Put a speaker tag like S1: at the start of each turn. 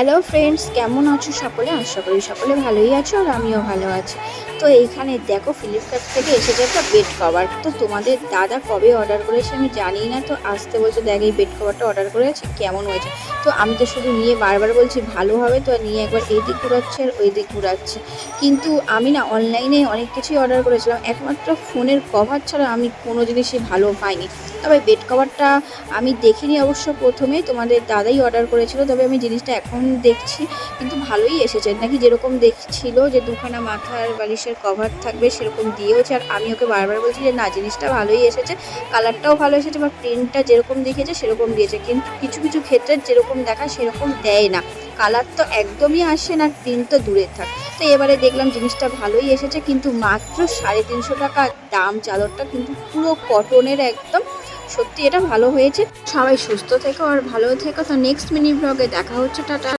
S1: Hello friends কেমন আছো সকলে? আশা করি সকলে ভালোই আছো আর আমিও ভালো আছি। তো এইখানে দেখো ফ্লিপকার্ট থেকে এসেছে একটা বেড কভার তো তোমাদের দাদা কবে অর্ডার করেছে আমি জানি না, তো আসতে বলছে দেখ এই বেড কভারটা অর্ডার করেছি কেমন হয়েছে? তো আমি তো শুধু নিয়ে বারবার বলছি ভালো হবে, তো নিয়ে একবার এই দিক ঘুরাচ্ছে আর ওই দিক ঘুরাচ্ছে। কিন্তু আমি না অনলাইনে অনেক কিছুই অর্ডার করেছিলাম, একমাত্র ফোনের কভার ছাড়া আমি কোনো জিনিসই ভালো পাইনি। তবে বেড কভারটা আমি দেখিনি অবশ্য প্রথমে, তোমাদের দাদাই অর্ডার করেছিল, তবে আমি জিনিসটা এখন দেখছি, কিন্তু ভালোই এসেছে। নাকি যেরকম দেখছিল যে দুখানা মাথার বালিশের কভার থাকবে, সেরকম দিয়েওছে। আর আমি ওকে বারবার বলছি যে, না, জিনিসটা ভালোই এসেছে। কালারটাও ভালো এসেছে বা প্রিন্টটা যেরকম দেখেছে সেরকম দিয়েছে। কিন্তু কিছু কিছু ক্ষেত্রে যেরকম দেখা, সেরকম দেয় না। কালার তো একদমই আসে না প্রিন্ট তো দূরে থাক। তো এবারে দেখলাম জিনিসটা ভালোই এসেছে, কিন্তু মাত্র সাড়ে তিনশো টাকা দাম চাদরটা কিন্তু পুরো কটনের একদম। সত্যি এটা ভালো হয়েছে। সবাই সুস্থ থেকো আর ভালো থেকো। তো নেক্সট মিনি ব্লগে দেখা হচ্ছে। টাটা।